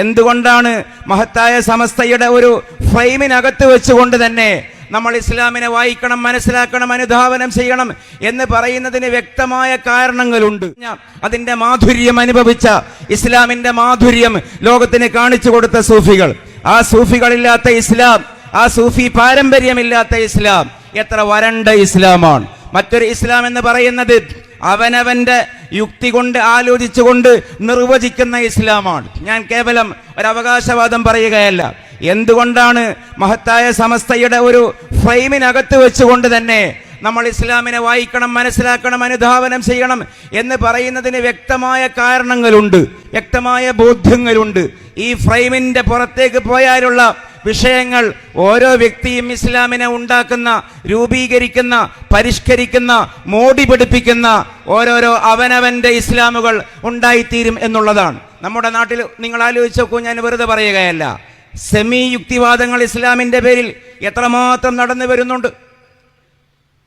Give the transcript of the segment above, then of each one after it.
എന്തുകൊണ്ടാണ് മഹത്തായ സമസ്തയുടെ ഒരു ഫ്രെയിമിനകത്ത് വെച്ചുകൊണ്ട് തന്നെ നമ്മൾ ഇസ്ലാമിനെ വായിക്കണം മനസ്സിലാക്കണം അനുധാവനം ചെയ്യണം എന്ന് പറയുന്നതിന് വ്യക്തമായ കാരണങ്ങളുണ്ട്. അതിന്റെ മാധുര്യം അനുഭവിച്ച ഇസ്ലാമിന്റെ മാധുര്യം ലോകത്തിന് കാണിച്ചു കൊടുത്ത സൂഫികൾ. ആ സൂഫികളില്ലാത്ത ഇസ്ലാം ആ സൂഫി പാരമ്പര്യമില്ലാത്ത ഇസ്ലാം എത്ര വരണ്ട ഇസ്ലാമാണ്. മറ്റൊരു ഇസ്ലാം എന്ന് പറയുന്നത് അവനവന്റെ യുക്തി കൊണ്ട് ആലോചിച്ചുകൊണ്ട് നിർവചിക്കുന്ന ഇസ്ലാമാണ്. ഞാൻ കേവലം ഒരു അവകാശവാദം പറയുകയല്ല. എന്തുകൊണ്ടാണ് മഹത്തായ സമസ്തയുടെ ഒരു ഫ്രെയിമിനകത്ത് വെച്ചുകൊണ്ട് തന്നെ നമ്മൾ ഇസ്ലാമിനെ വായിക്കണം മനസ്സിലാക്കണം അനുധാവനം ചെയ്യണം എന്ന് പറയുന്നതിന് വ്യക്തമായ കാരണങ്ങളുണ്ട് വ്യക്തമായ ബോധ്യങ്ങളുണ്ട്. ഈ ഫ്രെയിമിന്റെ പുറത്തേക്ക് പോയാലുള്ള വിഷയങ്ങൾ ഓരോ വ്യക്തിയും ഇസ്ലാമിനെ ഉണ്ടാക്കുന്ന രൂപീകരിക്കുന്ന പരിഷ്കരിക്കുന്ന മോടി പിടിപ്പിക്കുന്ന ഓരോരോ അവനവന്റെ ഇസ്ലാമുകൾ ഉണ്ടായിത്തീരും എന്നുള്ളതാണ്. നമ്മുടെ നാട്ടിൽ നിങ്ങൾ ആലോചിച്ച് നോക്കൂ ഞാൻ വെറുതെ പറയുകയല്ല. സെമി യുക്തിവാദങ്ങൾ ഇസ്ലാമിന്റെ പേരിൽ എത്രമാത്രം നടന്നു വരുന്നുണ്ട്.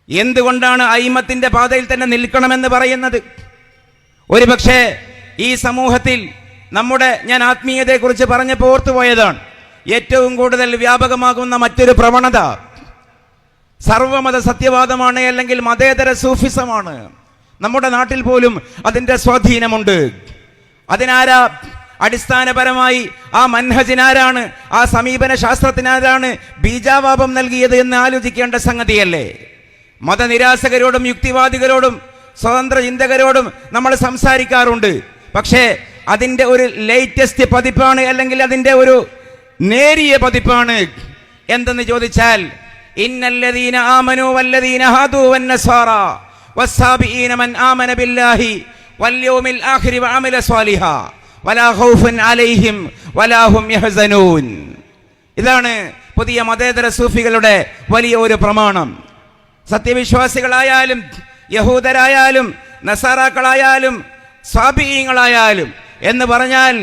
എന്തുകൊണ്ടാണ് അയിമത്തിന്റെ പാതയിൽ തന്നെ നിൽക്കണമെന്ന് പറയുന്നത്? ഒരുപക്ഷേ ഈ സമൂഹത്തിൽ നമ്മുടെ ഞാൻ ആത്മീയതയെക്കുറിച്ച് പറഞ്ഞപ്പോൾ ഓർത്തുപോയതാണ്. ഏറ്റവും കൂടുതൽ വ്യാപകമാകുന്ന മറ്റൊരു പ്രവണത സർവമത സത്യവാദമാണ് അല്ലെങ്കിൽ മതേതര സൂഫിസമാണ്. നമ്മുടെ നാട്ടിൽ പോലും അതിന്റെ സ്വാധീനമുണ്ട്. അതിനാരാ അടിസ്ഥാനപരമായി ആ മൻഹജിനാരാണ് ആ സമീപന ശാസ്ത്രത്തിനാരാണ് ബീജാവാപം നൽകിയത് എന്ന് ആലോചിക്കേണ്ട സംഗതിയല്ലേ? മതനിരാശകരോടും യുക്തിവാദികളോടും സ്വതന്ത്ര ചിന്തകരോടും നമ്മൾ സംസാരിക്കാറുണ്ട്. പക്ഷേ അതിന്റെ ഒരു ലേറ്റസ്റ്റ് പതിപ്പാണ് അല്ലെങ്കിൽ അതിന്റെ ഒരു നേരിയ പതിപ്പാണ്. എന്തെന്ന് ചോദിച്ചാൽ ഇന്നല്ലദീന ആമനു വല്ലദീന ഹാദു വന്നസാറ വസ്സാബിഈന മൻ ആമന ബില്ലാഹി വല്യൗമിൽ ആഖിരി വഅമല സ്വാലിഹ വലാ ഖൗഫുൻ അലൈഹിം വലാ ഹും യഹ്സനൂൻ. ഇതാണ് പുതിയ മതേതര സൂഫികളുടെ വലിയ ഒരു പ്രമാണം. സത്യവിശ്വാസികളായാലും യഹൂദരായാലും നസാറാക്കളായാലും സ്വാബീയങ്ങളായാലും എന്ന് പറഞ്ഞാൽ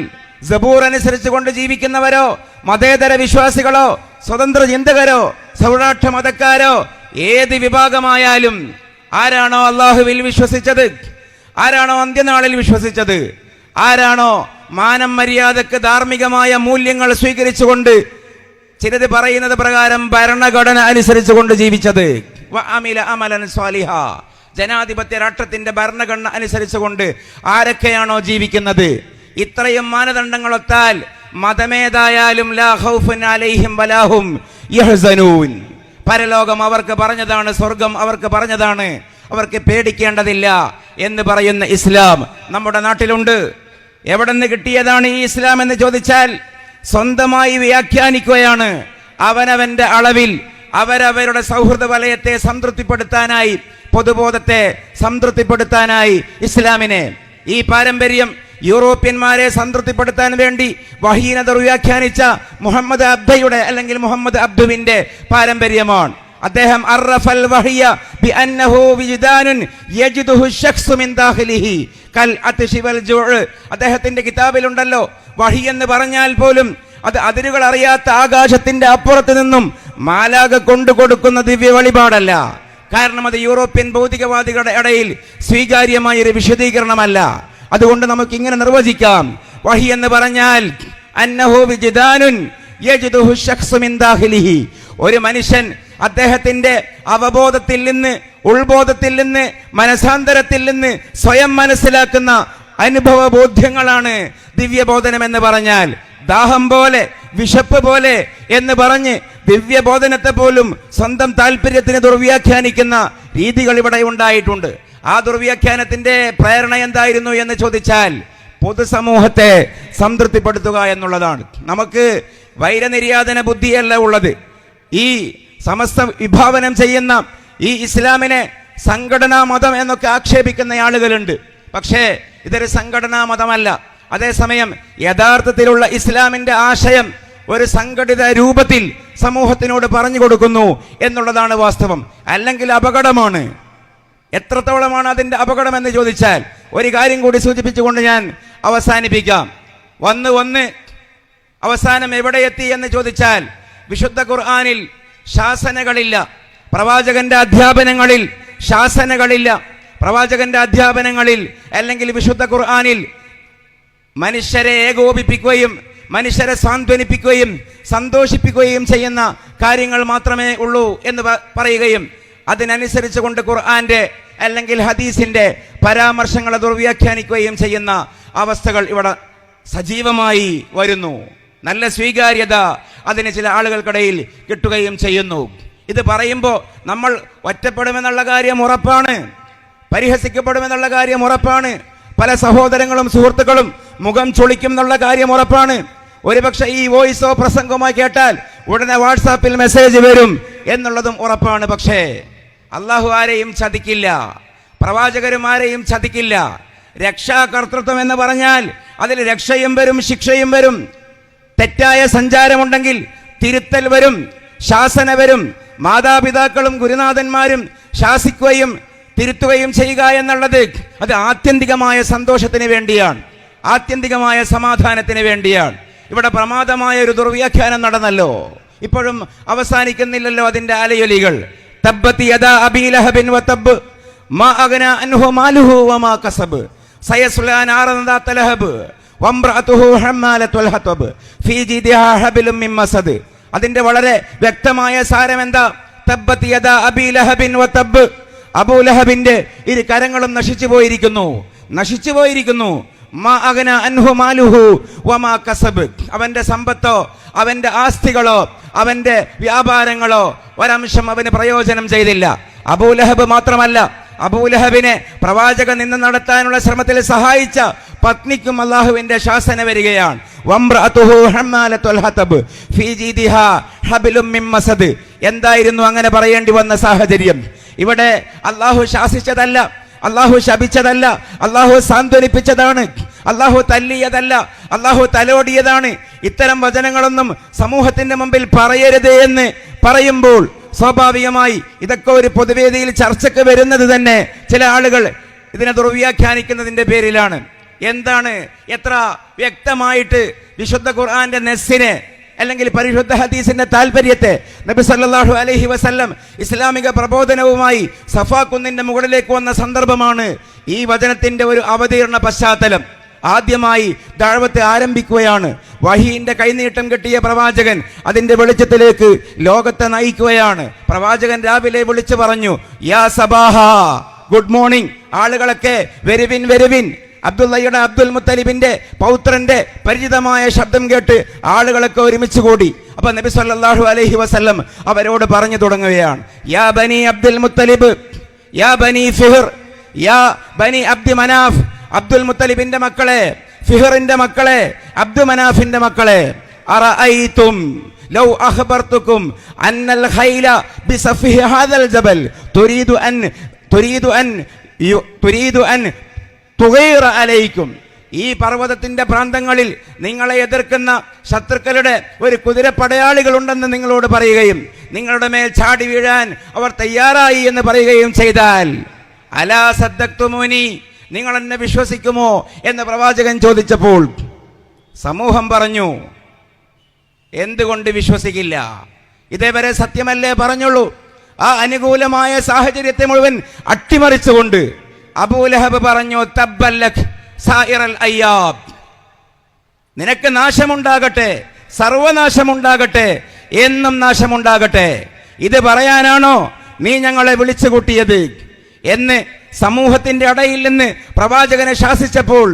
ജബൂർ അനുസരിച്ച് കൊണ്ട് ജീവിക്കുന്നവരോ മതേതര വിശ്വാസികളോ സ്വതന്ത്ര ചിന്തകരോ സൗരാഷ്ട്ര മതക്കാരോ ഏത് വിഭാഗമായാലും ആരാണോ അള്ളാഹുവിൽ വിശ്വസിച്ചത്? ആരാണോ അന്ത്യനാളിൽ വിശ്വസിച്ചത്? ആരാണോ മാനം മര്യാദയ്ക്ക് ധാർമ്മികമായ മൂല്യങ്ങൾ സ്വീകരിച്ചുകൊണ്ട് ചിലത് പറയുന്നത് പ്രകാരം ഭരണഘടന അനുസരിച്ചുകൊണ്ട് ജീവിച്ചത്? അമലൻ സ്വാലിഹ. ജനാധിപത്യ രാഷ്ട്രത്തിന്റെ ഭരണഘടന അനുസരിച്ചുകൊണ്ട് ആരൊക്കെയാണോ ജീവിക്കുന്നത്? ഇത്രയും മാനദണ്ഡങ്ങളൊത്താൽ മതമേതായാലും പരലോകം അവർക്ക് പറഞ്ഞതാണ് സ്വർഗം അവർക്ക് പറഞ്ഞതാണ്. അവർക്ക് പേടിക്കേണ്ടതില്ല എന്ന് പറയുന്ന ഇസ്ലാം നമ്മുടെ നാട്ടിലുണ്ട്. എവിടെ നിന്ന് കിട്ടിയതാണ് ഈ ഇസ്ലാം എന്ന് ചോദിച്ചാൽ സ്വന്തമായി വ്യാഖ്യാനിക്കുകയാണ്. അവനവന്റെ അളവിൽ അവരവരുടെ സൗഹൃദ വലയത്തെ സംതൃപ്തിപ്പെടുത്താനായി പൊതുബോധത്തെ സംതൃപ്തിപ്പെടുത്താനായി ഇസ്ലാമിനെ ഈ പാരമ്പര്യം യൂറോപ്യന്മാരെ സംതൃപ്തിപ്പെടുത്താൻ വേണ്ടി വഹീനത വ്യാഖ്യാനിച്ച മുഹമ്മദ് അബ്ദയുടെ അല്ലെങ്കിൽ മുഹമ്മദ് അബ്ദുവിന്റെ പാരമ്പര്യമാണ്. അദ്ദേഹം അറഫൽ വഹിയ ബിഅന്നഹു വിജ്ദാനുൻ യജിദുഹു ശഖ്സു മിൻ ദാഖിലിഹി കൽ അത്ശി വൽ ജുഅ് അദ്ദേഹത്തിന്റെ കിതാബിലുണ്ടല്ലോ വഹി എന്ന് പറഞ്ഞാൽ പോലും അത് അതിരുകൾ അറിയാത്ത ആകാശത്തിന്റെ അപ്പുറത്ത് നിന്നും മാലാക കൊണ്ടു കൊടുക്കുന്ന ദിവ്യ വഴിപാടല്ല. കാരണം അത് യൂറോപ്യൻ ഭൗതികവാദികളുടെ ഇടയിൽ സ്വീകാര്യമായ ഒരു വിശദീകരണമല്ല. അതുകൊണ്ട് നമുക്ക് ഇങ്ങനെ നിർവചിക്കാം. വഹി എന്ന് പറഞ്ഞാൽ ഒരു മനുഷ്യൻ അദ്ദേഹത്തിന്റെ അവബോധത്തിൽ നിന്ന് ഉൾബോധത്തിൽ നിന്ന് മനസാന്തരത്തിൽ നിന്ന് സ്വയം മനസ്സിലാക്കുന്ന അനുഭവ ബോധ്യങ്ങളാണ് ദിവ്യബോധനം എന്ന് പറഞ്ഞാൽ. ദാഹം പോലെ വിശപ്പ് പോലെ എന്ന് പറഞ്ഞ് ദിവ്യബോധനത്തെ പോലും സ്വന്തം താല്പര്യത്തിന് ദുർവ്യാഖ്യാനിക്കുന്ന രീതികൾ ഇവിടെ ഉണ്ടായിട്ടുണ്ട്. ആ ദുർവ്യാഖ്യാനത്തിന്റെ പ്രേരണ എന്തായിരുന്നു എന്ന് ചോദിച്ചാൽ പൊതുസമൂഹത്തെ സംതൃപ്തിപ്പെടുത്തുക എന്നുള്ളതാണ്. നമുക്ക് വൈരനിര്യാതന ബുദ്ധിയല്ല ഉള്ളത്. ഈ സമസ്ത വിഭാവനം ചെയ്യുന്ന ഈ ഇസ്ലാമിനെ സംഘടനാ മതം എന്നൊക്കെ ആക്ഷേപിക്കുന്ന ആളുകളുണ്ട്. പക്ഷേ ഇതൊരു സംഘടനാ മതമല്ല. അതേസമയം യഥാർത്ഥത്തിലുള്ള ഇസ്ലാമിന്റെ ആശയം ഒരു സംഘടിത രൂപത്തിൽ സമൂഹത്തിനോട് പറഞ്ഞു കൊടുക്കുന്നു എന്നുള്ളതാണ് വാസ്തവം. അല്ലെങ്കിൽ അപകടമാണ്. എത്രത്തോളമാണ് അതിന്റെ അപകടം എന്ന് ചോദിച്ചാൽ ഒരു കാര്യം കൂടി സൂചിപ്പിച്ചുകൊണ്ട് ഞാൻ അവസാനിപ്പിക്കാം. വന്ന് വന്ന് അവസാനം എവിടെ എത്തി എന്ന് ചോദിച്ചാൽ വിശുദ്ധ ഖുർആാനിൽ ശാസനകളില്ല. പ്രവാചകന്റെ അധ്യാപനങ്ങളിൽ ശാസനകളില്ല. പ്രവാചകന്റെ അധ്യാപനങ്ങളിൽ അല്ലെങ്കിൽ വിശുദ്ധ ഖുർആാനിൽ മനുഷ്യരെ ഏകോപിപ്പിക്കുകയും മനുഷ്യരെ സാന്ത്വനിപ്പിക്കുകയും സന്തോഷിപ്പിക്കുകയും ചെയ്യുന്ന കാര്യങ്ങൾ മാത്രമേ ഉള്ളൂ എന്ന് പറയുകയും അതിനനുസരിച്ച് കൊണ്ട് ഖുർആന്റെ അല്ലെങ്കിൽ ഹദീസിന്റെ പരാമർശങ്ങളെ ദുർവ്യാഖ്യാനിക്കുകയും ചെയ്യുന്ന അവസ്ഥകൾ ഇവിടെ സജീവമായി വരുന്നു. നല്ല സ്വീകാര്യത അതിന് ചില ആളുകൾക്കിടയിൽ കിട്ടുകയും ചെയ്യുന്നു. ഇത് പറയുമ്പോൾ നമ്മൾ ഒറ്റപ്പെടുമെന്നുള്ള കാര്യം ഉറപ്പാണ്. പരിഹസിക്കപ്പെടുമെന്നുള്ള കാര്യം ഉറപ്പാണ്. പല സഹോദരങ്ങളും സുഹൃത്തുക്കളും മുഖം ചൊളിക്കും എന്നുള്ള കാര്യം ഉറപ്പാണ്. ഒരുപക്ഷെ ഈ വോയിസോ പ്രസംഗമോ കേട്ടാൽ ഉടനെ വാട്സാപ്പിൽ മെസ്സേജ് വരും എന്നുള്ളതും ഉറപ്പാണ്. പക്ഷേ അള്ളാഹു ആരെയും ചതിക്കില്ല. പ്രവാചകരുമാരെയും ചതിക്കില്ല. രക്ഷാകർത്തൃത്വം എന്ന് പറഞ്ഞാൽ അതിൽ രക്ഷയും വരും ശിക്ഷയും വരും. തെറ്റായ സഞ്ചാരമുണ്ടെങ്കിൽ തിരുത്തൽ വരും ശാസന വരും. മാതാപിതാക്കളും ഗുരുനാഥന്മാരും ശാസിക്കുകയും തിരുത്തുകയും ചെയ്യുക എന്നുള്ളത് അത് ആത്യന്തികമായ സന്തോഷത്തിന് വേണ്ടിയാണ്. ആത്യന്തികമായ സമാധാനത്തിന് വേണ്ടിയാണ്. ഇവിടെ പ്രമാദമായ ഒരു ദുർവ്യാഖ്യാനം നടന്നല്ലോ. ഇപ്പോഴും അവസാനിക്കുന്നില്ലല്ലോ അതിന്റെ അലയൊലികൾ അതിന്റെ വളരെ വ്യക്തമായ സാരം എന്താ അബൂലഹബിന്റെ ഇരു കരങ്ങളും നശിച്ചു പോയിരിക്കുന്നു. നശിച്ചു പോയിരിക്കുന്നു. അവന്റെ സമ്പത്തോ അവന്റെ ആസ്തികളോ അവന്റെ വ്യാപാരങ്ങളോ ഒരംശം അവന് പ്രയോജനം ചെയ്തില്ല. അബൂലഹബ് മാത്രമല്ല അബൂലഹബിനെ പ്രവാചകൻ നിന്ന് നടത്താനുള്ള ശ്രമത്തിൽ സഹായിച്ച പത്നിക്കും അള്ളാഹുവിന്റെ ശാസന വരികയാണ്. എന്തായിരുന്നു അങ്ങനെ പറയേണ്ടി വന്ന സാഹചര്യം? ഇവിടെ അള്ളാഹു ശാസിച്ചതല്ല. അള്ളാഹു ശപിച്ചതല്ല അള്ളാഹു സാന്ത്വനിപ്പിച്ചതാണ് അള്ളാഹു തല്ലിയതല്ല അള്ളാഹു തലോടിയതാണ്. ഇത്തരം വചനങ്ങളൊന്നും സമൂഹത്തിന്റെ മുമ്പിൽ പറയരുത് എന്ന് പറയുമ്പോൾ സ്വാഭാവികമായി ഇതൊക്കെ ഒരു പൊതുവേദിയിൽ ചർച്ചയ്ക്ക് വരുന്നത് തന്നെ ചില ആളുകൾ ഇതിനെ ദുർവ്യാഖ്യാനിക്കുന്നതിന്റെ പേരിലാണ്. എന്താണ്? എത്ര വ്യക്തമായിട്ട് വിശുദ്ധ ഖുർആന്റെ നെസ്സിനെ അല്ലെങ്കിൽ പരിശുദ്ധ ഹദീസിന്റെ താല്പര്യത്തെ നബി സല്ലാഹു അലഹി വസല്ലം ഇസ്ലാമിക പ്രബോധനവുമായി സഫാ കുന്നിന്റെ മുകളിലേക്ക് വന്ന സന്ദർഭമാണ് ഈ വചനത്തിന്റെ ഒരു അവതീർണ പശ്ചാത്തലം. ആദ്യമായി ദാഴ്വത്തെ ആരംഭിക്കുകയാണ്. വഹീന്റെ കൈനീട്ടം കിട്ടിയ പ്രവാചകൻ അതിന്റെ വെളിച്ചത്തിലേക്ക് ലോകത്തെ നയിക്കുകയാണ്. പ്രവാചകൻ രാവിലെ വിളിച്ചു പറഞ്ഞു യാ സബാഹ ഗുഡ് മോർണിംഗ്. ആളുകളൊക്കെ വരുവിൻ വരുവിൻ. അബ്ദുള്ളയുടെ അബ്ദുൽ മുത്തലിബിന്റെ പൗത്രന്റെ പരിചിതമായ ശബ്ദം കേട്ട് ആളുകളൊക്കെ ഒരുമിച്ച് കൂടി. അപ്പൊ നബി സല്ലല്ലാഹു അലൈഹി വസല്ലം അവരോട് പറഞ്ഞു തുടങ്ങുകയാണ്. യാ ബനി അബ്ദുൽ മുത്തലിബ് യാ ബനി ഫിഹർ യാ ബനി അബ്ദി മനാഫ് അബ്ദുൽ മുത്തലിബിന്റെ മക്കളെ ഫിഹറിന്റെ മക്കളെ അബ്ദു മനാഫിന്റെ മക്കളെ ലൗ അന്നൽ ഹാദൽ ജബൽ. തുരീദു അൻ തുരീദു അൻ തുരീദു അൻ തുകൈറ അലയിക്കും ഈ പർവതത്തിന്റെ പ്രാന്തങ്ങളിൽ നിങ്ങളെ എതിർക്കുന്ന ശത്രുക്കളുടെ ഒരു കുതിരപ്പടയാളികളുണ്ടെന്ന് നിങ്ങളോട് പറയുകയും നിങ്ങളുടെ മേൽ ചാടി വീഴാൻ അവർ തയ്യാറായി എന്ന് പറയുകയും ചെയ്താൽ അലാ സദ്ദക്തുമോനി നിങ്ങൾ എന്നെ വിശ്വസിക്കുമോ എന്ന് പ്രവാചകൻ ചോദിച്ചപ്പോൾ സമൂഹം പറഞ്ഞു എന്തുകൊണ്ട് വിശ്വസിക്കില്ല? ഇതേവരെ സത്യമല്ലേ പറഞ്ഞുള്ളൂ. ആ അനുകൂലമായ സാഹചര്യത്തെ മുഴുവൻ അട്ടിമറിച്ചുകൊണ്ട് അബൂലഹബ് പറഞ്ഞു അയ്യാബ്. നിനക്ക് നാശമുണ്ടാകട്ടെ സർവനാശമുണ്ടാകട്ടെ എന്നും നാശമുണ്ടാകട്ടെ. ഇത് പറയാനാണോ നീ ഞങ്ങളെ വിളിച്ചു കൂട്ടിയത് എന്ന് സമൂഹത്തിന്റെ അടയിൽ നിന്ന് പ്രവാചകനെ ശാസിച്ചപ്പോൾ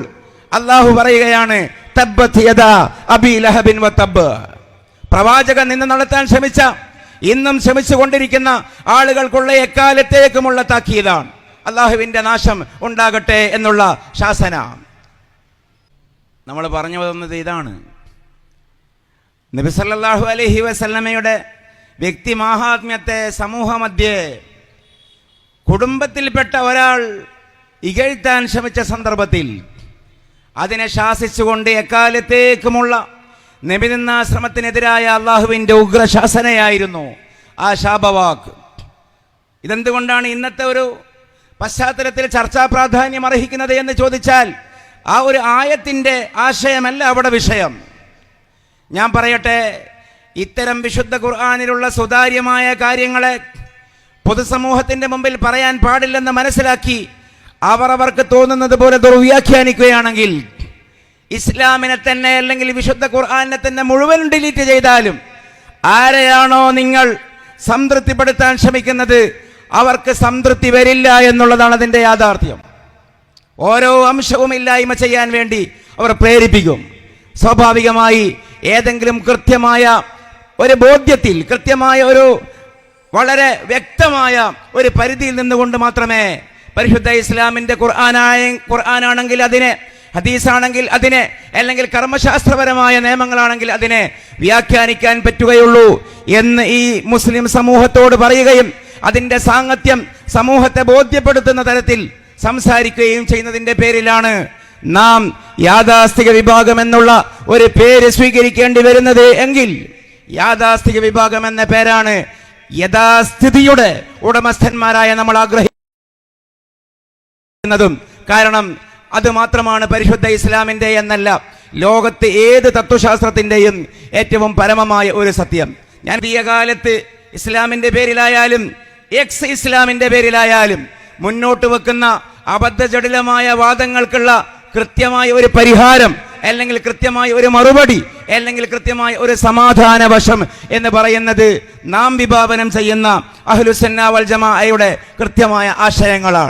അള്ളാഹു പറയുകയാണ് പ്രവാചകൻ നിന്ന് നടത്താൻ ശ്രമിച്ച ഇന്നും ശ്രമിച്ചുകൊണ്ടിരിക്കുന്ന ആളുകൾക്കുള്ള എക്കാലത്തേക്കുമുള്ള താക്കീതാണ്. അള്ളാഹുവിന്റെ നാശം ഉണ്ടാകട്ടെ എന്നുള്ള ശാസന. നമ്മൾ പറഞ്ഞു വന്നത് ഇതാണ് നബിസല്ലാഹു അലൈഹി വസല്ലമയുടെ വ്യക്തി മാഹാത്മ്യത്തെ സമൂഹമധ്യേ കുടുംബത്തിൽപ്പെട്ട ഒരാൾ ഇകഴ്ത്താൻ ശ്രമിച്ച സന്ദർഭത്തിൽ അതിനെ ശാസിച്ചുകൊണ്ട് എക്കാലത്തേക്കുമുള്ള നബിനിന്നാശ്രമത്തിനെതിരായ അള്ളാഹുവിന്റെ ഉഗ്രശാസനയായിരുന്നു ആ ശാപവാക്ക്. ഇതെന്തുകൊണ്ടാണ് ഇന്നത്തെ ഒരു പശ്ചാത്തലത്തിൽ ചർച്ചാ പ്രാധാന്യം അർഹിക്കുന്നത് എന്ന് ചോദിച്ചാൽ ആ ഒരു ആയത്തിന്റെ ആശയമല്ല അവിടെ വിഷയം. ഞാൻ പറയട്ടെ ഇത്തരം വിശുദ്ധ ഖുർആാനിലുള്ള സുതാര്യമായ കാര്യങ്ങളെ പൊതുസമൂഹത്തിന്റെ മുമ്പിൽ പറയാൻ പാടില്ലെന്ന് മനസ്സിലാക്കി അവർ അവർക്ക് തോന്നുന്നത് പോലെ ദുർവ്യാഖ്യാനിക്കുകയാണെങ്കിൽ ഇസ്ലാമിനെ തന്നെ അല്ലെങ്കിൽ വിശുദ്ധ ഖുർആാനെ തന്നെ മുഴുവൻ ഡിലീറ്റ് ചെയ്താലും ആരെയാണോ നിങ്ങൾ സംതൃപ്തിപ്പെടുത്താൻ ശ്രമിക്കുന്നത്? അവർക്ക് സംതൃപ്തി വരില്ല എന്നുള്ളതാണ് അതിന്റെ യാഥാർത്ഥ്യം. ഓരോ അംശവും ഇല്ലായ്മ ചെയ്യാൻ വേണ്ടി അവർ പ്രേരിപ്പിക്കും. സ്വാഭാവികമായി ഏതെങ്കിലും കൃത്യമായ ഒരു ബോധ്യത്തിൽ കൃത്യമായ ഒരു വളരെ വ്യക്തമായ ഒരു പരിധിയിൽ നിന്നുകൊണ്ട് മാത്രമേ പരിശുദ്ധ ഇസ്ലാമിന്റെ ഖുർആനായ ഖുർആനാണെങ്കിൽ അതിനെ ഹദീസാണെങ്കിൽ അതിനെ അല്ലെങ്കിൽ കർമ്മശാസ്ത്രപരമായ നിയമങ്ങളാണെങ്കിൽ അതിനെ വ്യാഖ്യാനിക്കാൻ പറ്റുകയുള്ളൂ എന്ന് ഈ മുസ്ലിം സമൂഹത്തോട് പറയുകയും അതിന്റെ സാങ്ങത്യം സമൂഹത്തെ ബോധ്യപ്പെടുത്തുന്ന തരത്തിൽ സംസാരിക്കുകയും ചെയ്യുന്നതിന്റെ പേരിലാണ് നാം യാഥാസ്ഥിക വിഭാഗം എന്നുള്ള ഒരു പേര് സ്വീകരിക്കേണ്ടി വരുന്നത് എങ്കിൽ യാഥാസ്ഥിക വിഭാഗം എന്ന പേരാണ് യഥാസ്ഥിതിയുടെ ഉടമസ്ഥന്മാരായ നമ്മൾ ആഗ്രഹിക്കുന്നതും. കാരണം അത് മാത്രമാണ് പരിശുദ്ധ ഇസ്ലാമിന്റെ എന്നല്ല ലോകത്ത് ഏത് തത്വശാസ്ത്രത്തിന്റെയും ഏറ്റവും പരമമായ ഒരു സത്യം. ഞാൻ ഈ കാലത്ത് ഇസ്ലാമിന്റെ പേരിലായാലും എക്സ് ഇസ്ലാമിന്റെ പേരിലായാലും മുന്നോട്ട് വെക്കുന്ന അബദ്ധജടിലമായ വാദങ്ങൾക്കുള്ള കൃത്യമായ ഒരു പരിഹാരം അല്ലെങ്കിൽ കൃത്യമായ ഒരു മറുപടി അല്ലെങ്കിൽ കൃത്യമായ ഒരു സമാധാന വശം എന്ന് പറയുന്നത് നാം വിഭാവനം ചെയ്യുന്ന അഹ്ലുസന്ന വൽ ജമാഅയുടെ കൃത്യമായ ആശയങ്ങളാണ്.